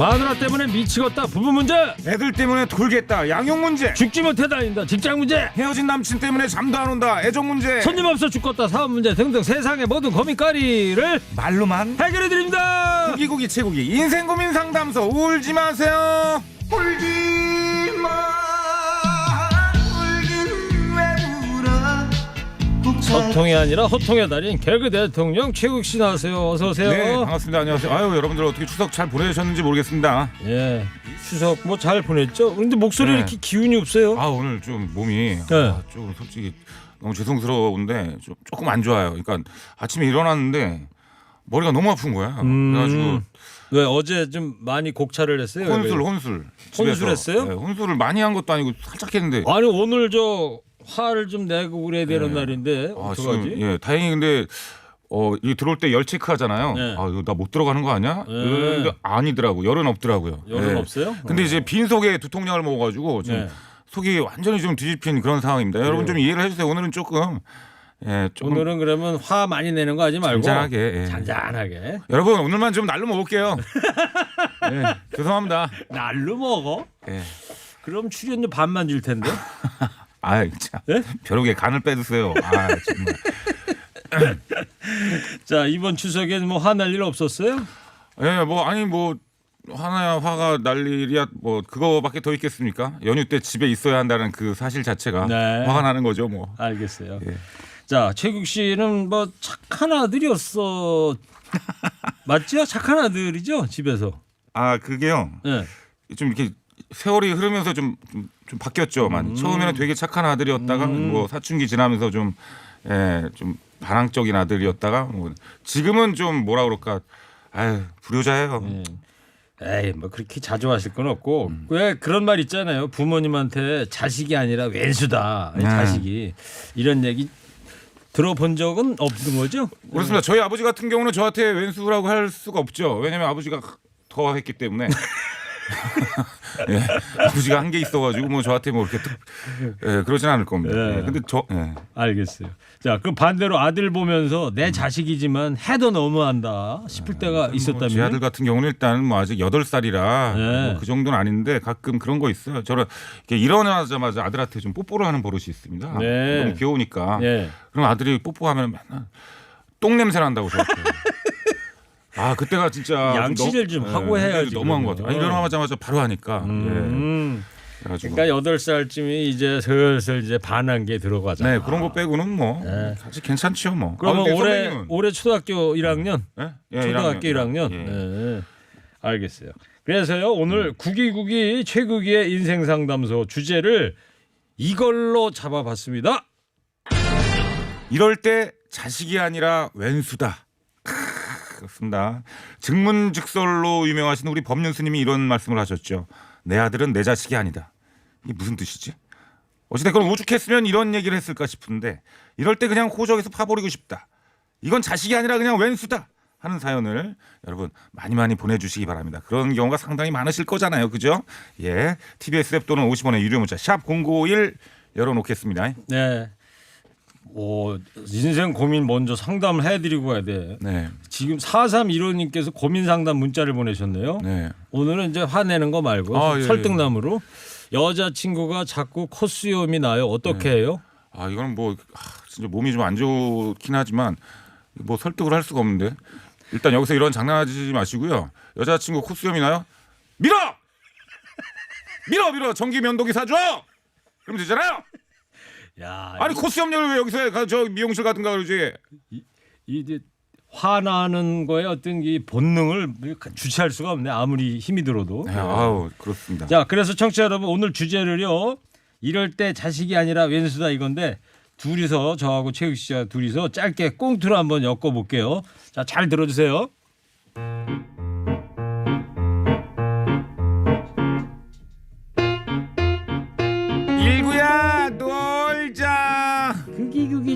마누라 때문에 미치겠다. 부부 문제. 애들 때문에 돌겠다. 양육 문제. 죽지 못해 다닌다. 직장 문제. 헤어진 남친 때문에 잠도 안 온다. 애정 문제. 손님 없어 죽겠다. 사업 문제 등등 세상의 모든 고민거리를 말로만 해결해 드립니다. 고기고기 채고기. 인생 고민 상담소. 울지 마세요. 울지 소통이 아니라 호통의 달인 개그 대통령 최국 씨 나와세요 어서 오세요 네 반갑습니다 안녕하세요 아유 여러분들 어떻게 추석 잘 보내셨는지 모르겠습니다 예 추석 뭐 잘 보냈죠 근데 목소리 네. 이렇게 기운이 없어요 아 오늘 좀 몸이 네. 아, 좀 솔직히 너무 죄송스러운데 좀, 조금 안 좋아요 그러니까 아침에 일어났는데 머리가 너무 아픈 거야 음. 그래가지고 왜 어제 좀 많이 곡차를 했어요 혼술 왜? 혼술. 혼술했어요? 네, 혼술을 많이 한 것도 아니고 살짝 했는데 아니 오늘 저 화를 좀 내고 그래야 되는 네. 날인데 아, 어떡하지 지금 예 다행히 근데 어 이 들어올 때 열 체크하잖아요. 네. 아 이거 나 못 들어가는 거 아니야? 네. 근데 아니더라고 열은 없더라고요. 열은 예. 없어요 근데 어. 이제 빈 속에 두통약을 먹어가지고 지금 네. 속이 완전히 좀 뒤집힌 그런 상황입니다. 여러분 좀 이해를 해주세요. 오늘은 조금 예 조금 오늘은 그러면 화 많이 내는 거 하지 말고 잔잔하게 예. 잔잔하게 여러분 오늘만 좀 날로 먹을게요. 예, 죄송합니다. 날로 먹어 예. 그럼 출연료 반만 줄 텐데 아 진짜 예? 벼룩에 간을 빼드세요. 아 정말. 자 이번 추석엔 뭐 화날 일 없었어요 예, 뭐 아니 뭐 화나야 화가 날 일이야 뭐 그거밖에 더 있겠습니까? 연휴 때 집에 있어야 한다는 그 사실 자체가 네. 화가 나는 거죠, 뭐. 알겠어요 예. 자 최국 씨는 뭐 착한 아들이었어 맞죠 착한 아들이죠 집에서 아 그게요, 예. 좀 이렇게 세월이 흐르면서 좀 좀 좀 바뀌었죠, 많이. 처음에는 되게 착한 아들이었다가 음. 뭐 사춘기 지나면서 좀 예, 좀 반항적인 아들이었다가 뭐 지금은 좀 뭐라 그럴까, 아유 불효자예요. 예. 에이 뭐 그렇게 자주 하실 건 없고 음. 왜 그런 말 있잖아요 부모님한테 자식이 아니라 왼수다 이 네. 자식이 이런 얘기 들어본 적은 없는 거죠? 그렇습니다. 저희 아버지 같은 경우는 저한테 왼수라고 할 수가 없죠. 왜냐면 아버지가 더 했기 때문에. 예, 아버지가 한게 있어가지고 뭐 저한테 뭐 이렇게 특, 예, 그러진 않을 겁니다. 예. 예, 근데 저 예. 알겠어요. 자 그럼 반대로 아들 보면서 내 자식이지만 해도 너무한다 싶을 때가 뭐 있었다면 제 아들 같은 경우는 일단은 뭐 아직 여덟 살이라 네. 뭐그 정도는 아닌데 가끔 그런 거 있어요. 저는 이렇게 일어나자마자 아들한테 좀 뽀뽀를 하는 버릇이 있습니다. 네. 너무 귀여우니까. 예. 그럼 아들이 뽀뽀하면 맨날 똥 냄새 난다고 저한테. 아 그때가 진짜 양치를 좀 하고 해야지, 너무한 것 같아요. 아니, 그러면. 일어나자마자 바로 하니까. 음. 예. 그래가지고. 그러니까 여덟 살쯤이 이제 슬슬 이제 반한게 들어가잖아. 네 그런 거 빼고는 뭐 네. 아직 괜찮죠 뭐. 그러면 아, 올해 선배님은? 올해 초등학교 1학년, 예? 예, 초등학교 1학년. 예. 네. 알겠어요. 그래서요 오늘 구기구기 최국의 인생 상담소 주제를 이걸로 잡아봤습니다. 이럴 때 자식이 아니라 왼수다. 크, 그렇습니다. 증문즉설로 유명하신 우리 법륜 스님이 이런 말씀을 하셨죠. 내 아들은 내 자식이 아니다. 이게 무슨 뜻이지? 어찌됐건 오죽했으면 이런 얘기를 했을까 싶은데 이럴 때 그냥 호적에서 파버리고 싶다. 이건 자식이 아니라 그냥 왼수다. 하는 사연을 여러분 많이 많이 보내주시기 바랍니다. 그런 경우가 상당히 많으실 거잖아요, 그죠? 예, TBS 앱 또는 50원의 유료 문자 샵 #051 열어놓겠습니다. 네. 오, 인생 고민 먼저 상담을 해드리고 가야 돼. 네, 지금 4315님께서 고민 상담 문자를 보내셨네요. 네. 오늘은 이제 화내는 거 말고 아, 예, 설득남으로 여자친구가 자꾸 콧수염이 나요. 어떻게 네. 해요? 아 이거는 뭐 아, 진짜 몸이 좀 안 좋긴 하지만 뭐 설득을 할 수가 없는데 일단 여기서 이런 장난하지 마시고요 여자친구 콧수염이 나요 밀어 밀어 밀어 전기 면도기 사줘 그럼 되잖아요 야, 아니 콧수염을 왜 여기서 해? 가- 저 미용실 가든가 그러지 이, 이제 화나는 거에 어떤 이 본능을 주체할 수가 없네. 아무리 힘이 들어도. 네, 아우 그렇습니다 자, 그래서 청취자 여러분 오늘 주제를요. 이럴 때 자식이 아니라 왼수다 이건데 둘이서 저하고 최욱 씨와 둘이서 짧게 꽁트로 한번 엮어 볼게요. 자, 잘 들어 주세요.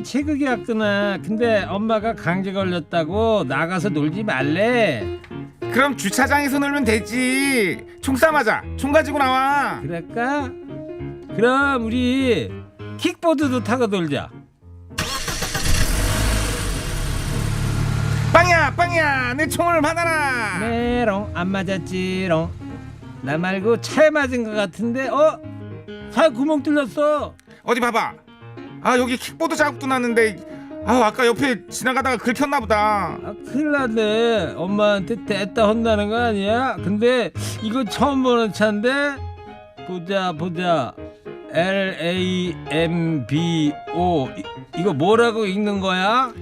최극이 왔구나. 근데 엄마가 감기 걸렸다고 나가서 놀지 말래. 그럼 주차장에서 놀면 되지 총 쏴맞아 총 가지고 나와 그럴까? 그럼 우리 킥보드도 타고 놀자. 빵이야 빵이야 내 총을 받아라. 메롱 안 맞았지롱. 나 말고 차에 맞은 것 같은데 어? 차 구멍 뚫렸어. 어디 봐봐. 아 여기 킥보드 자국도 났는데 아 아까 옆에 지나가다가 긁혔나 보다. 아, 큰일 났네. 엄마한테 됐다 혼나는 거 아니야? 근데 이거 처음 보는 차인데 보자 보자. L A M B O 이, 이거 뭐라고 읽는 거야?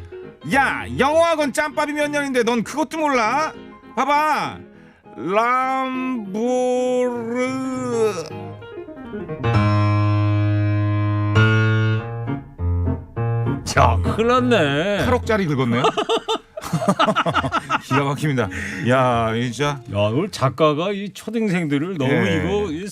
야 영어학원 짬밥이 몇 년인데 넌 그것도 몰라? 봐봐 람보르 자, 큰일 났네. 8억짜리 긁었네요? 기가 막힙니다. 야 진짜. 야, 오늘 작가가 이 초등생들을 너무 예. 이거 이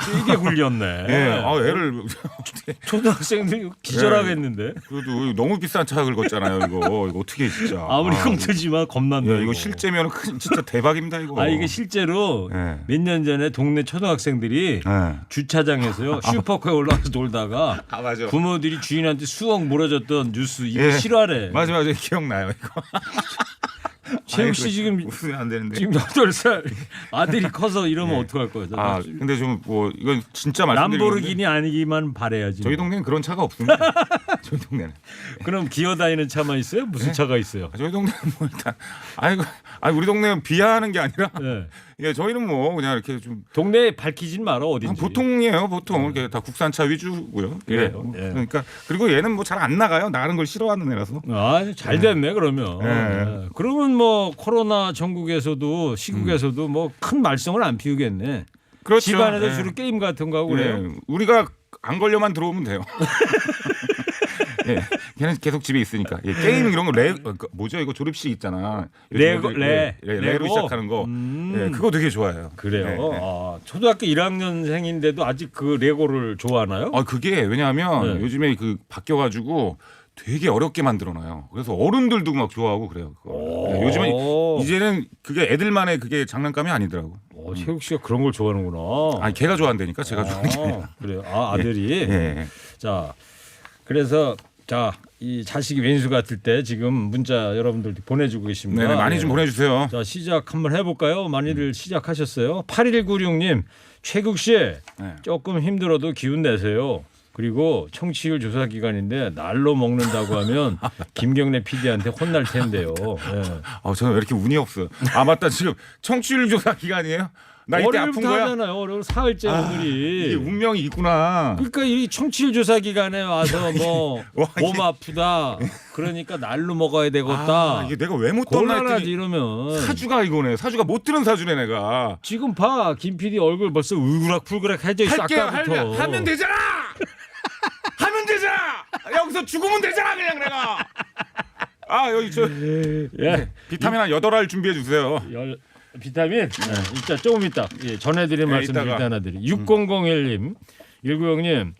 세게 굴렸네. 예, 아 애를 초등학생들 기절하겠는데. 그래도 너무 비싼 차 긁었잖아요 이거 이거 어떻게 진짜 아무리 아, 끔찍지만 겁난다. 야, 이거 실제면 큰 진짜 대박입니다 이거 아 이게 실제로 예. 몇 년 전에 동네 초등학생들이 예. 주차장에서요 슈퍼카에 올라가서 놀다가 아 맞아 부모들이 주인한테 수억 물어줬던 뉴스 이거 예. 실화래. 맞아 맞아 기억나요 이거 최욱 씨 지금 웃으면 안 되는데 지금 여덟 살 아들이 커서 이러면 예. 어떡할 거야? 아 근데 좀 뭐 이건 진짜 말씀드리는 람보르기니 아니기만 바래야지. 저희 동네는 그런 차가 없습니다. 저희 동네는. 그럼 기어다니는 차만 있어요? 무슨 네? 차가 있어요? 저희 동네는 뭐 일단 아이고 아니 우리 동네는 비하하는 게 아니라 예. 예 저희는 뭐 그냥 이렇게 좀 동네 밝히진 말아 어딘지. 보통이에요 보통 이렇게 다 국산차 위주고요. 예. 그래요? 예. 그러니까 그리고 얘는 뭐 잘 안 나가요. 나가는 걸 싫어하는 애라서. 아, 잘 됐네 그러면. 예. 예. 그러면 뭐 코로나 전국에서도 시국에서도 뭐큰 말썽을 안 피우겠네. 그렇죠. 집안에서 예. 주로 게임 같은 거 하고 그래요. 예. 우리가 안 걸려만 들어오면 돼요. 예, 걔는 계속 집에 있으니까 예, 게임 이런 거 레, 어, 그 뭐죠 이거 졸업식 있잖아. 레고 애들, 레 예, 예, 레로? 시작하는 거. 음. 예, 그거 되게 좋아해요. 그래요. 예, 예. 아, 초등학교 1학년생인데도 아직 그 레고를 좋아하나요? 아 그게 왜냐하면 네. 요즘에 그 바뀌어가지고 되게 어렵게 만들어놔요. 그래서 어른들도 막 좋아하고 그래요. 요즘에 이제는 그게 애들만의 그게 장난감이 아니더라고. 어, 최욱 씨가 그런 걸 좋아하는구나. 아니 걔가 좋아한다니까 제가 좋아하는 게 아니라. 아, 그래요. 아, 아들이. 예. 자, 그래서 자, 이 자식이 왼수 같을 때 지금 문자 여러분들 보내주고 계십니다. 네, 많이 좀 예. 보내주세요. 자, 시작 한번 해볼까요? 많이들 시작하셨어요. 8196님, 최국 씨 네. 조금 힘들어도 기운 내세요. 그리고 청취율 조사 기간인데 날로 먹는다고 하면 김경래 PD한테 혼날 텐데요. 예. 아 저는 왜 이렇게 운이 없어요. 아 맞다 지금 청취율 조사 기간이에요? 나 이때 아픈 월요일부터 거야? 하잖아요. 월요일 사흘째 아, 오늘이. 이게 운명이 있구나. 그러니까 이 청취율 조사 기간에 와서 뭐 와, 이게- 몸 아프다. 그러니까 날로 먹어야 되겠다. 아, 이게 내가 왜 못 떴나 곤란하지 했더니 이러면. 사주가 이거네. 사주가 못 들은 사주네 내가. 지금 봐, 김 PD 얼굴 벌써 울그락불그락 해져 있어 할게요. 아까부터. 하면, 하면 되잖아. 하면 되잖아. 여기서 죽으면 되잖아 그냥 내가. 아 여기 저 예. 비타민 한 여덟 알 준비해 주세요. 열 비타민 네. 이따 조금 이따 예, 전해드린 네, 말씀 이따가. 일단 하나 드리 6001님 190님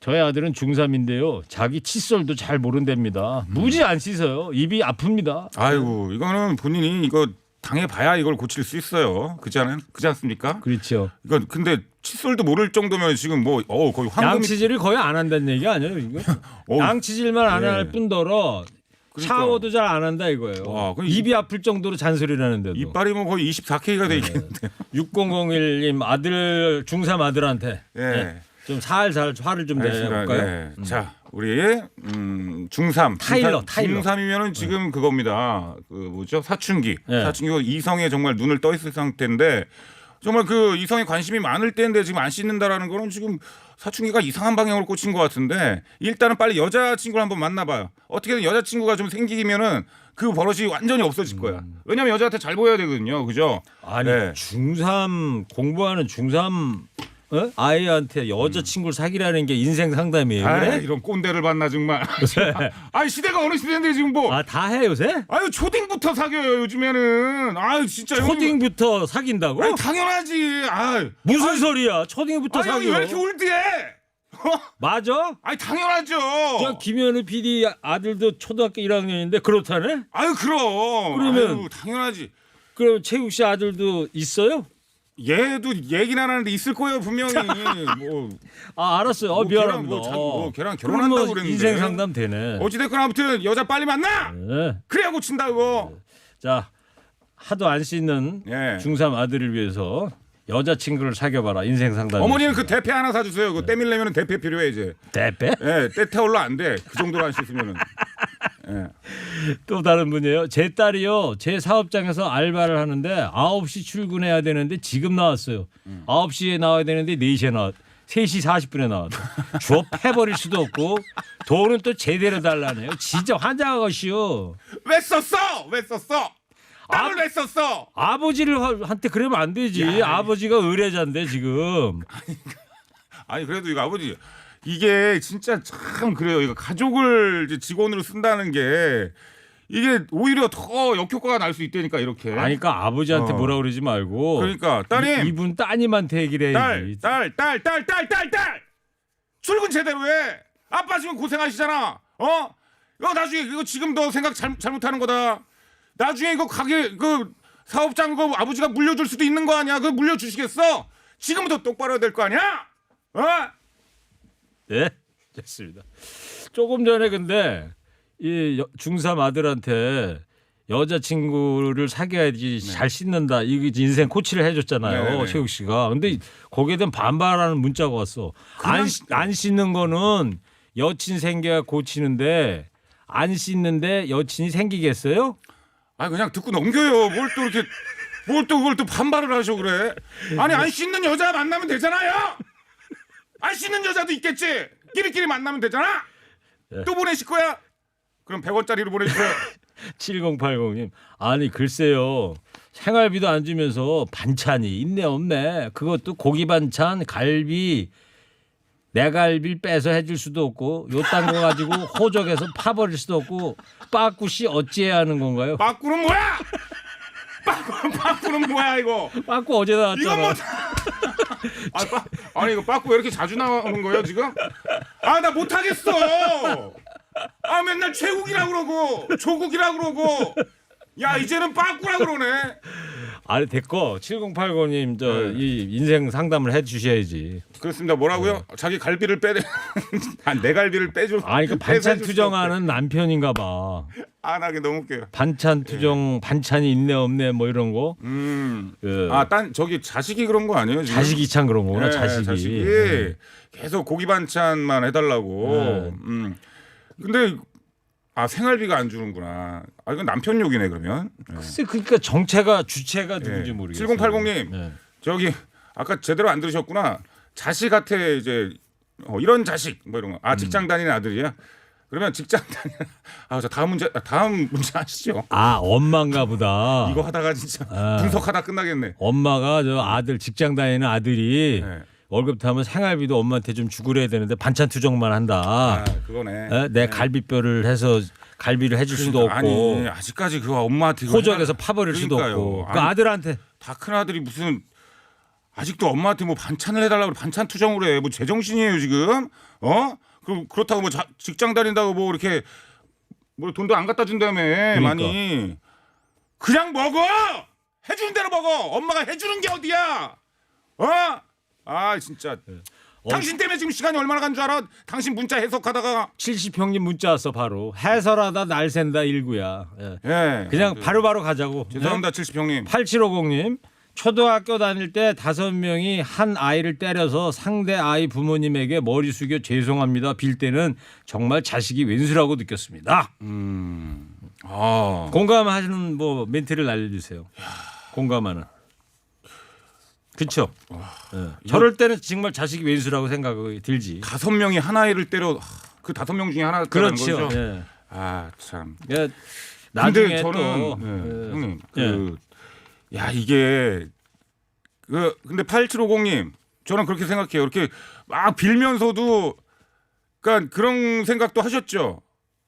저희 아들은 중3인데요 자기 칫솔도 잘 모른답니다 무지 안 씻어요 입이 아픕니다 아이고 이거는 본인이 이거 당해 봐야 이걸 고칠 수 있어요. 그지 않아요? 그지 않습니까? 그렇죠 이건 근데 칫솔도 모를 정도면 지금 뭐어 거의 황금이 양치질을 거의 안 한다는 얘기 아니에요 이거 양치질만 안 예. 할 뿐더러 그러니까. 샤워도 잘 안 한다 이거예요 와, 그럼 입이 아플 정도로 잔소리를 하는데도 이빨이 뭐 거의 24K가 돼 있겠는데. 6001님 아들 중3 아들한테 예. 네. 좀 살살 화를 좀 알겠습니다. 내볼까요? 예. 자, 우리 음, 중3 타일러, 타일러. 중3이면은 지금 그겁니다. 그 뭐죠? 사춘기. 네. 사춘기가 이성에 정말 눈을 떠 있을 상태인데 정말 그 이성에 관심이 많을 때인데 지금 안 씻는다라는 거는 지금 사춘기가 이상한 방향으로 꽂힌 것 같은데 일단은 빨리 여자친구를 한번 만나봐요. 어떻게든 여자친구가 좀 생기면은 그 버릇이 완전히 없어질 거야. 왜냐면 여자한테 잘 보여야 되거든요. 그죠? 아니 네. 중3 공부하는 중3 어? 아이한테 여자친구를 사귀라는 게 인생 상담이에요. 아, 그래? 이런 꼰대를 만나 정말. 아, 시대가 어느 시대인데 지금 뭐 아 다 해 요새? 아유 초딩부터 사귀어요 요즘에는 아유 진짜 형님. 초딩부터 사귄다고? 아니, 당연하지 아유 무슨 소리야? 초딩부터 아 형이 사귀어. 왜 이렇게 올드해 맞아? 아니 당연하죠 저 김현우 PD 아들도 초등학교 1학년인데 그렇다네? 아유 그럼 그러면- 아유, 당연하지 그럼 최국 씨 아들도 있어요? 얘도 얘기는 안 하는데 있을 거예요 분명히 뭐, 아 알았어요. 어, 뭐 걔랑 미안합니다. 뭐 자- 뭐 걔랑 그럼 결혼한다고 뭐 그랬는데 인생 상담 되네. 어찌됐건 아무튼 여자 빨리 만나 네. 그래야 고친다 그거 자 하도 안 씻는 예. 중3 아들을 위해서 여자 친구를 사귀어봐라 인생 상담. 어머니는 그 대패 하나 사주세요. 그 때밀려면 대패 필요해 이제. 대패? 예, 때 타올로 안 돼. 그 정도로 안 씻으면은. 예. 또 다른 분이에요. 제 딸이요. 제 사업장에서 알바를 하는데 9시 출근해야 되는데 지금 나왔어요. 음. 9시에 나와야 되는데 4시에 나왔. 3시 40분에 나왔다. 주업 패버릴 수도 없고 돈은 또 제대로 달라네요. 진짜 환장하것이요. 왜 썼어? 왜 썼어? 딸을 왜 썼어? 아버지를 하- 한테 그러면 안 되지. 야, 아버지가 의뢰자인데 지금. 아니 그래도 이거 아버지 이게 진짜 참 그래요. 이거 가족을 이제 직원으로 쓴다는 게 이게 오히려 더 역효과가 날 수 있다니까 이렇게. 아니 그러니까 아버지한테 어. 뭐라 그러지 말고 그러니까 따님 이, 이분 따님한테 얘기를 해야지. 딸, 딸, 딸, 딸, 딸, 딸, 딸. 출근 제대로 해. 아빠 지금 고생하시잖아. 어? 이거 나중에 이거 지금 너 생각 잘, 잘못하는 거다. 나중에 이거 가게 그 사업장 그 아버지가 물려줄 수도 있는 거 아니야? 그 물려주시겠어? 지금부터 똑바로 해야 될 거 아니야? 어? 네, 좋습니다. 조금 전에 근데 이 여- 중3 아들한테 여자친구를 사귀어야지 잘 씻는다. 이게 인생 코치를 해줬잖아요. 네네네. 최욱 씨가. 근데 거기에 대한 반발하는 문자가 왔어. 안, 안 씻는 거는 여친 생겨야 고치는데 안 씻는데 여친이 생기겠어요? 아 그냥 듣고 넘겨요. 뭘 또 이렇게 뭘 또 그걸 또 반발을 하셔 그래? 아니 안 씻는 여자 만나면 되잖아요. 안 씻는 여자도 있겠지. 끼리끼리 만나면 되잖아. 네. 또 보내실 거야? 그럼 100원짜리로 보내주세요. 7080님 아니 글쎄요 생활비도 안 주면서 반찬이 있네 없네 그것도 고기 반찬 갈비 내갈비를 빼서 해줄 수도 없고 요딴 거 가지고 호적에서 파버릴 수도 없고 빠꾸씨 어찌해야 하는 건가요? 빠꾸는 뭐야? 빠꾸 빠꾸는 뭐야 이거? 빠꾸 어제 나왔잖아 뭐? 아, 빠, 아니 이거 빠꾸 왜 이렇게 자주 나오는 거예요 지금? 아 나 못하겠어. 아 맨날 최국이라 그러고 조국이라 그러고. 야 이제는 빠꾸라 그러네. 아니 됐고 7080님 저 네. 이 인생 상담을 해 주셔야지 그렇습니다. 뭐라고요? 자기 갈비를 빼, 아내 갈비를 빼줘. 아니 그 반찬 투정하는 남편인가 봐아 나게 너무 웃겨요. 반찬 투정 반찬이 있네 없네 뭐 이런 거 음. 그 아, 딴 저기 자식이 그런 거 아니에요? 지금? 자식이 참 그런 거구나 네, 자식이, 자식이 네. 계속 고기 반찬만 해달라고. 네. 음. 근데 아 생활비가 안 주는구나. 아 이건 남편 욕이네 그러면. 네. 글쎄 그러니까 정체가 주체가 누군지 네. 모르겠어요. 7080님. 네. 저기 아까 제대로 안 들으셨구나. 자식한테 이제 어, 이런 자식 뭐 이런 거. 음. 아 직장 다니는 아들이야. 그러면 직장 다니는 아저 다음 문제 아, 다음 문제 하시죠. 아 엄마인가 보다. 이거 하다가 진짜 아. 분석하다 끝나겠네. 엄마가 저 아들 직장 다니는 아들이 네. 월급 타면 생활비도 엄마한테 좀 주고 그래야 되는데 반찬 투정만 한다. 아 그거네. 에? 내 갈비뼈를 해서 갈비를 해줄 수도 그러니까 없고 아니 아직까지 그 엄마한테 이거 호적에서 파버릴 수도 그러니까요. 없고 그 아니, 아들한테 다 큰 아들이 무슨 아직도 엄마한테 뭐 반찬을 해달라고 반찬 투정을 해. 뭐 제정신이에요 지금? 어? 그 그렇다고 뭐 자- 직장 다닌다고 뭐 이렇게 뭐 돈도 안 갖다 준다며 그러니까. 많이 그냥 먹어 해주는 대로 먹어 엄마가 해주는 게 어디야 어? 아 진짜 어. 당신 때문에 지금 시간이 얼마나 간 줄 알아? 당신 문자 해석하다가 70평님 문자 왔어 바로 해설하다 날 샌다 일구야. 예. 예 그냥 바로바로 가자고. 죄송합니다 70 형님 8750님 초등학교 다닐 때 다섯 명이 한 아이를 때려서 상대 아이 부모님에게 머리 숙여 죄송합니다 빌 때는 정말 자식이 웬수라고 느꼈습니다. 아 공감하시는 뭐 멘트를 알려주세요. 공감하는. 그렇죠. 저럴 때는 정말 자식이 웬수라고 생각이 들지. 다섯 명이 한 아이를 때려 그 다섯 명 중에 하나였다는 그렇죠. 거죠. 예. 아 참. 예. 나중에 근데 저는 또 예, 예. 형님 예. 그야 이게 그 근데 8750님 저는 그렇게 생각해요. 이렇게 막 빌면서도 그러니까 그런 생각도 하셨죠.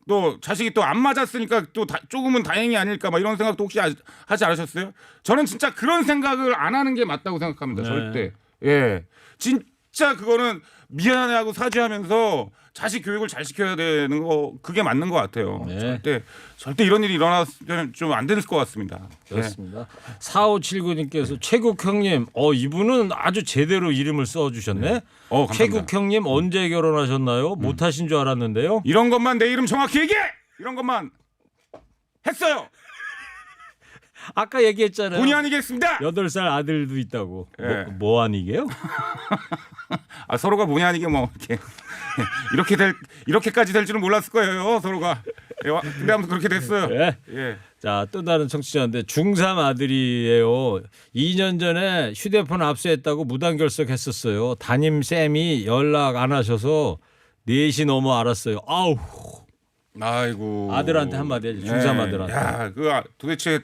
또 자식이 또 안 맞았으니까 또 다, 조금은 다행이 아닐까 막 이런 생각도 혹시 아- 하지 않으셨어요? 저는 진짜 그런 생각을 안 하는 게 맞다고 생각합니다. 네. 절대. 예. 진짜 그거는 미안해하고 사죄하면서 자식 교육을 잘 시켜야 되는 거 그게 맞는 것 같아요. 네. 절대 절대 이런 일이 일어나면 좀 안 될 것 같습니다. 예. 그렇습니다. 4579님께서 최국 형님, 어 이분은 아주 제대로 이름을 써주셨네. 어, 감사합니다. 음. 최국 형님 언제 결혼하셨나요? 못하신 줄 알았는데요. 이런 것만 내 이름 정확히 얘기해. 이런 것만 했어요. 아까 얘기했잖아요. 본의 아니겠습니다. 여덟 살 아들도 있다고. 예. 뭐, 뭐 아니게요? 아, 서로가 본의 아니게 뭐 이렇게 이렇게 될 이렇게까지 될 줄은 몰랐을 거예요. 서로가. 예, 와- 근데 아무튼 그렇게 됐어요. 예. 예. 자, 또 다른 청취자인데 중3 아들이에요. 2년 전에 휴대폰 압수했다고 무단 결석했었어요. 담임 쌤이 연락 안 하셔서 4시 넘어 알았어요. 아우. 아이고. 아들한테 한마디 해야지, 중3 아들한테. 야, 그 아, 도대체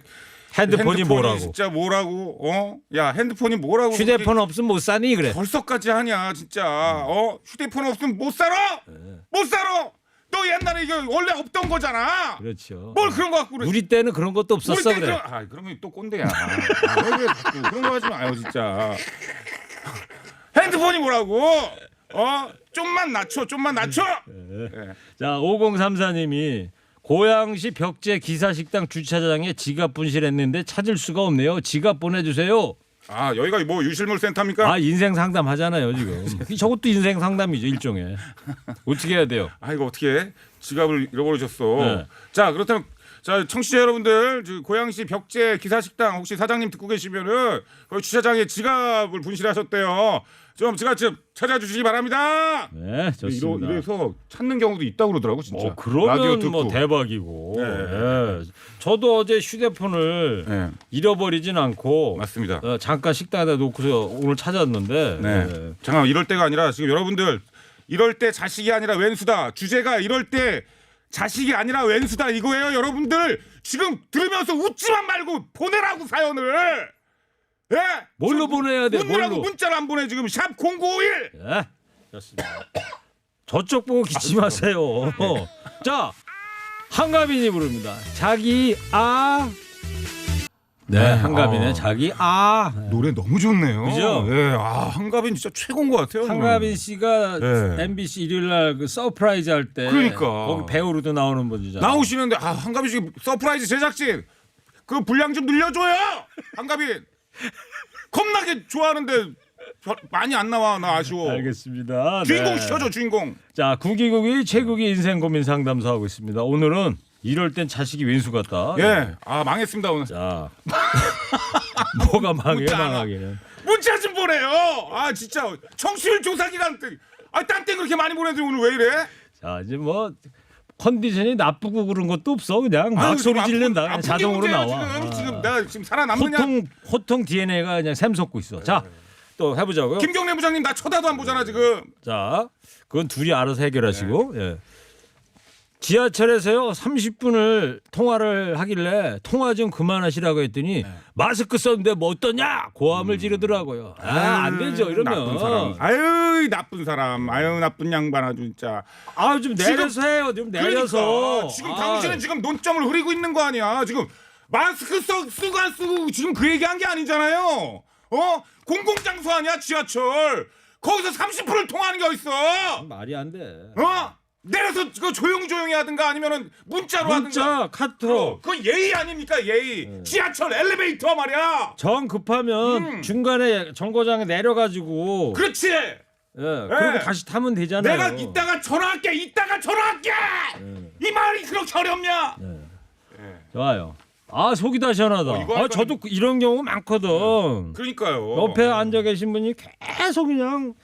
핸드폰이 뭐라고? 진짜 뭐라고? 어? 야, 핸드폰이 뭐라고? 휴대폰 없으면 못 사니 그래. 벌써까지 하냐, 진짜. 어? 휴대폰 없으면 못 살아? 못 살아. 너 옛날에 이게 원래 없던 거잖아. 그렇죠. 뭘 그런 거 갖고 그래? 우리 때는 그런 것도 없었어 그래. 그런- 아, 그러면 또 꼰대야. 아, 왜 그래, 자꾸 그런 거 하지 마요, 진짜. 핸드폰이 뭐라고? 어? 좀만 낮춰, 좀만 낮춰. 예. 자, 5034님이 고양시 벽제 기사식당 주차장에 지갑 분실했는데 찾을 수가 없네요. 지갑 보내주세요. 아, 여기가 뭐 유실물 센터입니까? 아 인생 상담 하잖아요 지금. 저것도 인생 상담이죠 일종의. 어떻게 해야 돼요? 아 이거 어떻게 해? 지갑을 잃어버리셨어. 네. 자 그렇다면 자 청취자 여러분들 저 고양시 벽제 기사식당 혹시 사장님 듣고 계시면은 거기 주차장에 지갑을 분실하셨대요. 좀 지갑 좀 찾아주시기 바랍니다. 네 좋습니다. 이래서 찾는 경우도 있다고 그러더라고 진짜. 어, 그러면. 뭐 대박이고. 네. 예. 저도 어제 휴대폰을 네 잃어버리진 않고 맞습니다. 어, 잠깐 식당에다 놓고서 오늘 찾았는데. 네. 예. 잠깐 이럴 때가 아니라 지금 여러분들 이럴 때 자식이 아니라 왼수다. 주제가 이럴 때 자식이 아니라 왼수다 이거예요, 여러분들. 지금 들으면서 웃지만 말고 보내라고 사연을. 예? 뭘로 보내야 돼? 뭘로? 문자를 안 보내 지금 샵 0951. 예. 좋습니다. 저쪽 보고 기치 마세요. 자 한가빈이 부릅니다. 자기 아. 네, 네, 한가빈의 어. 자기 아. 노래 너무 좋네요. 그죠? 예. 아, 한가빈 진짜 최고인 것 같아요. 한가빈 씨가 네. MBC 일요일 날그 서프라이즈 할 때 그러니까. 거기 배우로도 나오는 분이잖아요. 나오시는데 아, 한가빈 씨 서프라이즈 제작진 그 분량 좀 늘려줘요. 한가빈 겁나게 좋아하는데 저- 많이 안 나와 나 아쉬워. 알겠습니다. 주인공 네. 시켜줘 주인공. 자, 구기국이 최국의 인생 고민 상담소 하고 있습니다. 오늘은 이럴 땐 자식이 왼수 같다. 예. 아 망했습니다 오늘. 자, 뭐가 망해 하나. 망하기는. 문자 좀 보내요. 아 진짜 청취율 조사 기간 때. 아딴 때 그렇게 많이 보내는데 오늘 왜 이래? 자, 이제 뭐 컨디션이 나쁘고 그런 것도 없어. 그냥 막 아유, 소리 지금 질른다. 아픈- 그냥 아픈 게 자동으로 문제야, 나와. 지금 아. 지금 내가 지금 살아남느냐? 호통 호통 DNA가 그냥 샘솟고 있어. 자, 또 해보자고요. 김경래 부장님 나 쳐다도 안 보잖아 지금. 자, 그건 둘이 알아서 해결하시고. 예. 지하철에서요 30분을 통화를 하길래 통화 좀 그만하시라고 했더니 네. 마스크 썼는데 뭐 어떠냐 고함을 지르더라고요. 아, 안 되죠 음. 나쁜 사람. 이러면. 아유 나쁜 사람. 아유 나쁜 양반 아주 진짜. 아 좀 내려서 해요. 좀 내려서. 그러니까 지금 아, 당신은 지금 논점을 흐리고 있는 거 아니야. 지금 마스크 써, 쓰고 안 쓰고 지금 그 얘기한 게 아니잖아요. 어? 공공장소 아니야 지하철. 거기서 30분을 통화하는 게 어딨어? 말이 안 돼. 어? 내려서 그 조용조용히 하든가 아니면은 문자로 하든가. 문자 카톡. 그 예의 아닙니까 예의. 지하철 엘리베이터 말이야. 정 급하면 음. 중간에 정거장에 내려가지고 그렇지. 예, 그리고 다시 타면 되잖아요. 내가 이따가 전화할게. 이따가 전화할게. 이 말이 그렇게 어렵냐? 좋아요. 아 속이 다 시원하다. 어, 이거 아 할까 저도 그- 이런 경우 많거든. 그러니까요. 옆에 앉아 계신 분이 계속 그냥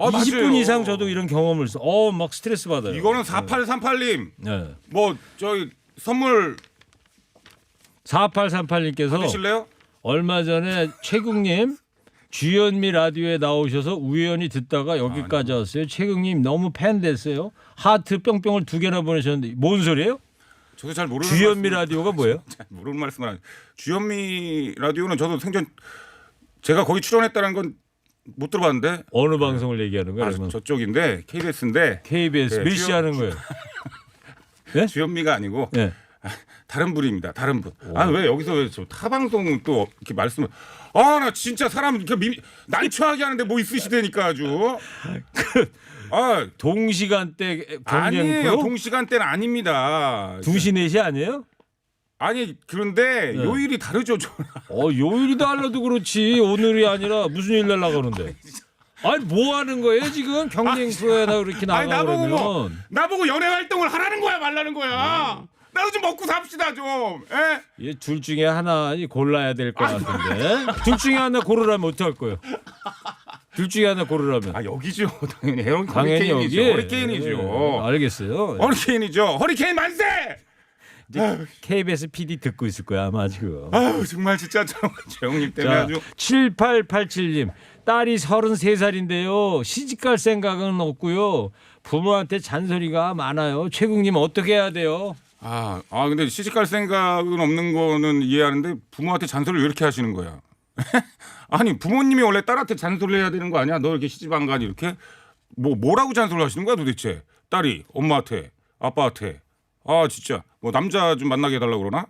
아, 20분 맞아요. 이상 저도 이런 경험을 써. 어, 막 스트레스 받아요. 이거는 4838님 네. 뭐 저기 선물 4838님께서 받으실래요? 얼마 전에 최국님 주현미 라디오에 나오셔서 우연히 듣다가 여기까지 왔어요. 최국님 너무 팬 됐어요. 하트 뿅뿅을 두 개나 보내셨는데 뭔 소리예요? 저도 잘 모르는 주현미 말씀- 라디오가 뭐예요? 잘 모르는 말씀을 하는 주현미 라디오는 저도 생전 제가 거기 출연했다는 건 못 들어봤는데 어느 방송을 얘기하는 거예요? 아, 그러면 저쪽인데 KBS인데 KBS 네, 주요- 하는 거예요? 주현미가 아니고 네. 다른 분입니다. 다른 분. 아니 왜 여기서 왜저 타방송 또 이렇게 말씀을 아 나 진짜 사람 이렇게 미, 난처하게 하는데 뭐 있으시다니까 아주. 아 동시간대 아니에요. 동시간대는 아닙니다. 2시 4시 아니에요? 아니 그런데 네. 요일이 다르죠. 저. 어 요일이 달라도 그렇지 오늘이 아니라 무슨 요일 날 나가는데 아니 뭐 하는 거예요 지금 경쟁 프로에 나 그렇게 아니 나가 나보고 뭐 그러면 나보고 연애 활동을 하라는 거야 말라는 거야. 나도 좀 먹고 삽시다 좀. 예? 이둘 중에 하나 골라야 될 것 같은데 둘 중에 하나 고르라면 어떡할 거예요? 둘 중에 하나 고르라면 아 여기죠. 당연히 당연히 허리케인이죠. 여기 허리케인이죠. 예, 알겠어요. 허리케인이죠. 허리케인 만세! KBS PD 듣고 있을 거야 아마 지금. 아유 정말 진짜 형님 때문에 자, 아주 7887님 딸이 33살인데요 시집갈 생각은 없고요 부모한테 잔소리가 많아요 최국님 어떻게 해야 돼요? 아, 아 근데 시집갈 생각은 없는 거는 이해하는데 부모한테 잔소리를 왜 이렇게 하시는 거야? 아니 부모님이 원래 딸한테 잔소리 해야 되는 거 아니야? 너 이렇게 시집 안 가니 이렇게 뭐 뭐라고 잔소리 하시는 거야 도대체? 딸이 엄마한테 아빠한테 아 진짜 뭐 남자 좀 만나게 해달라고 그러나?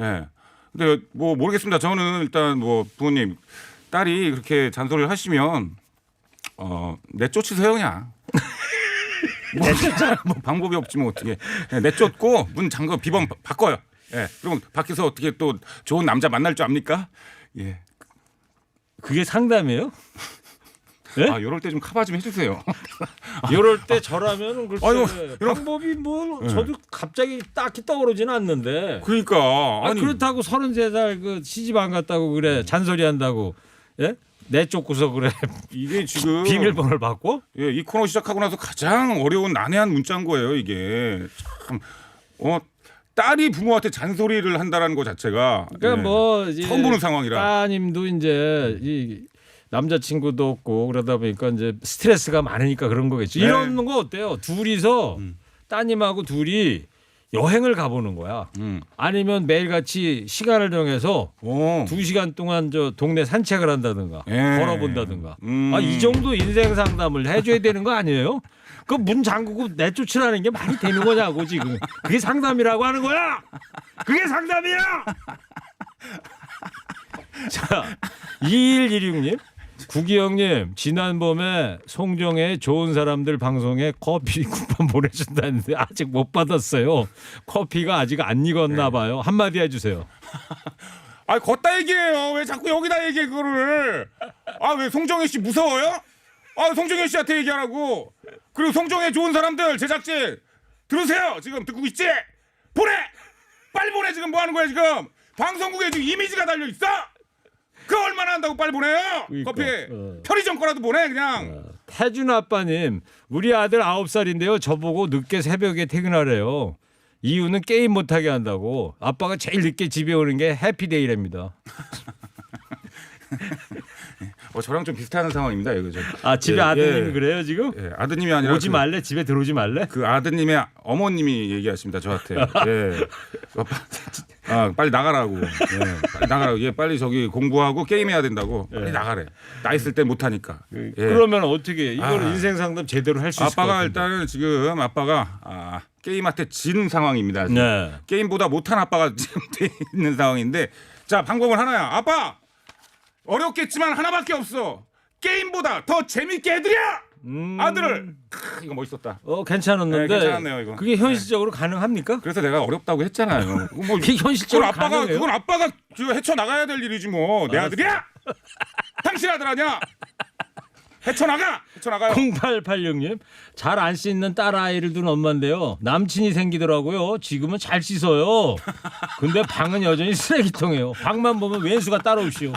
예. 근데 뭐 모르겠습니다. 저는 일단 뭐 부모님 딸이 그렇게 잔소리를 하시면 어 내쫓으세요 그냥. 뭐, 뭐 방법이 없지 뭐 어떻게 예, 내쫓고 문 잠궈 비번 바- 바꿔요. 예. 그럼 밖에서 어떻게 또 좋은 남자 만날 줄 압니까? 예. 그게 상담이에요? 예? 아 요럴 때 좀 커버 좀 해주세요. 이럴 때 저라면 글쎄 아유, 이런- 방법이 뭐 예. 저도 갑자기 딱히 떠오르지는 않는데 그러니까 아, 아니 그렇다고 33살 그 시집 안 갔다고 그래 잔소리 한다고 예? 내 쫓고서 그래 이게 지금 비밀번호를 받고 예, 이 코너 시작하고 나서 가장 어려운 난해한 문자인 거예요 이게 참 어. 딸이 부모한테 잔소리를 한다라는 것 자체가 그러니까 예, 뭐 이제 처음 보는 상황이라 따님도 이제 이 남자친구도 없고 그러다 보니까 이제 스트레스가 많으니까 그런 거겠지. 네. 이런 거 어때요? 둘이서 따님하고 둘이 여행을 가보는 거야. 음. 아니면 매일같이 시간을 정해서 오. 두 시간 동안 저 동네 산책을 한다든가 예. 걸어본다든가. 음. 아, 이 정도 인생 상담을 해줘야 되는 거 아니에요? 그 문 잠그고 내쫓으라는 게 말이 되는 거냐고 지금. 그게 상담이라고 하는 거야. 그게 상담이야. 자, 2116님. 구기영님 지난 봄에 송정의 좋은 사람들 방송에 커피 쿠폰 보내준다는데 아직 못 받았어요. 커피가 아직 안 익었나 봐요. 한마디 해주세요. 아 걷다 얘기해요. 왜 자꾸 여기다 얘기해 그거를? 아 왜 송정혜 씨 무서워요? 아 송정혜 씨한테 얘기하라고. 그리고 송정혜 좋은 사람들 제작진 들으세요. 지금 듣고 있지? 보내. 빨리 보내 지금 뭐 하는 거야 지금? 방송국에 지금 이미지가 달려 있어. 그 얼마나 한다고 빨리 보내요? 그러니까, 커피 어. 편의점 거라도 보내 그냥. 태준 아빠님, 우리 아들 9살인데요. 저보고 늦게 새벽에 퇴근하래요. 이유는 게임 못하게 한다고. 아빠가 제일 늦게 집에 오는 게 해피데이랍니다. 어 저랑 좀 비슷한 상황입니다 이거 좀. 아 집에 예, 아드님 이 예. 그래요 지금? 예, 아드님이 아니라 오지 그- 말래? 집에 들어오지 말래? 그 아드님의 어머님이 얘기하십니다 저한테. 예. 아 빨리 나가라고. 예. 빨리 나가라고. 얘 빨리 저기 공부하고 게임해야 된다고. 빨리 예. 나가래. 나 있을 때 못하니까. 예. 그러면 어떻게 이걸 아. 인생 상담 제대로 할 수 있을 것 아빠가 같은데. 일단은 지금 아빠가 아, 게임한테 진 상황입니다. 지금. 네. 게임보다 못한 아빠가 지금 돼 있는 상황인데 자 방법은 하나야. 아빠 어렵겠지만 하나밖에 없어. 게임보다 더 재밌게 해드려 음. 아들을. 크, 이거 멋있었다. 어 괜찮았는데. 네, 괜찮았네요, 이거. 그게 현실적으로 가능합니까? 그래서 내가 어렵다고 했잖아요. 뭐 그게 그건 현실적으로 아빠가 가능해요? 그건 아빠가 저 헤쳐 나가야 될 일이지 뭐. 내 알았어. 아들이야. 당신 아들 아니야. 헤쳐 나가. 헤쳐 나가요. 0886님 잘 안 씻는 딸 아이를 둔 엄마인데요 남친이 생기더라고요 지금은 잘 씻어요 근데 방은 여전히 쓰레기통이에요 방만 보면 왼수가 따라오시오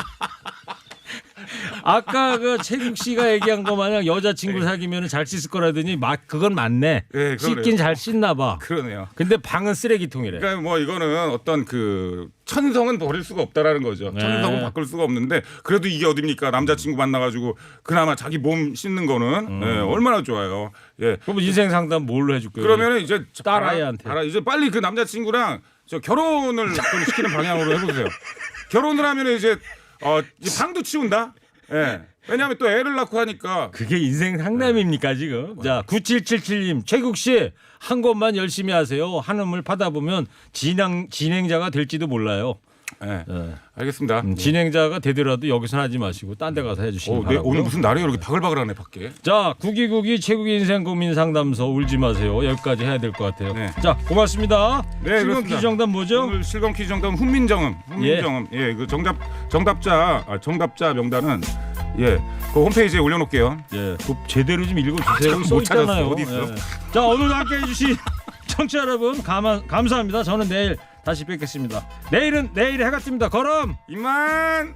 아까 그 최국 씨가 얘기한 거 마냥 여자친구 사귀면 잘 씻을 거라더니 막 그건 맞네 네, 그러네요. 씻긴 잘 씻나 봐 그러네요. 근데 방은 쓰레기통이래 그러니까 뭐 이거는 어떤 그 천성은 버릴 수가 없다라는 거죠. 네. 천성은 바꿀 수가 없는데 그래도 이게 어딥니까? 남자친구 만나가지고 그나마 자기 몸 씻는 거는 음. 예, 얼마나 좋아요. 예. 그럼 인생 상담 뭘로 해줄게요 그러면 이제 딸아이한테. 알아, 이제 빨리 그 남자친구랑 저 결혼을 좀 시키는 방향으로 해보세요. 결혼을 하면 이제 어 이제 방도 치운다. 예. 왜냐하면 또 애를 낳고 하니까 그게 인생 상담입니까 지금? 자 9777님 최국 씨 한 것만 열심히 하세요. 한음을 파다 보면 진행 진행자가 될지도 몰라요. 예. 예. 알겠습니다. 음, 진행자가 되더라도 여기서 하지 마시고 딴 데 가서 해주시기 어, 네, 바라고요. 오늘 무슨 날이 이렇게 바글바글하네 밖에. 자 구기구기 최국의 인생 고민 상담소 울지 마세요. 여기까지 해야 될 것 같아요. 네. 자 고맙습니다. 네, 그렇습니다. 퀴즈 정답 뭐죠? 오늘 실검 퀴즈 정답은 훈민정음. 훈민정음. 예, 그 정답 정답자 아, 정답자 명단은 예, 그 홈페이지에 올려놓을게요. 예, 그 제대로 좀 읽어주세요. 써못 찾았어. 어디 있어? 예. 자 오늘 함께 해 주신 청취자 여러분 감, 감사합니다. 저는 내일 다시 뵙겠습니다. 내일은 내일 해가 뜹니다. 걸음 이만.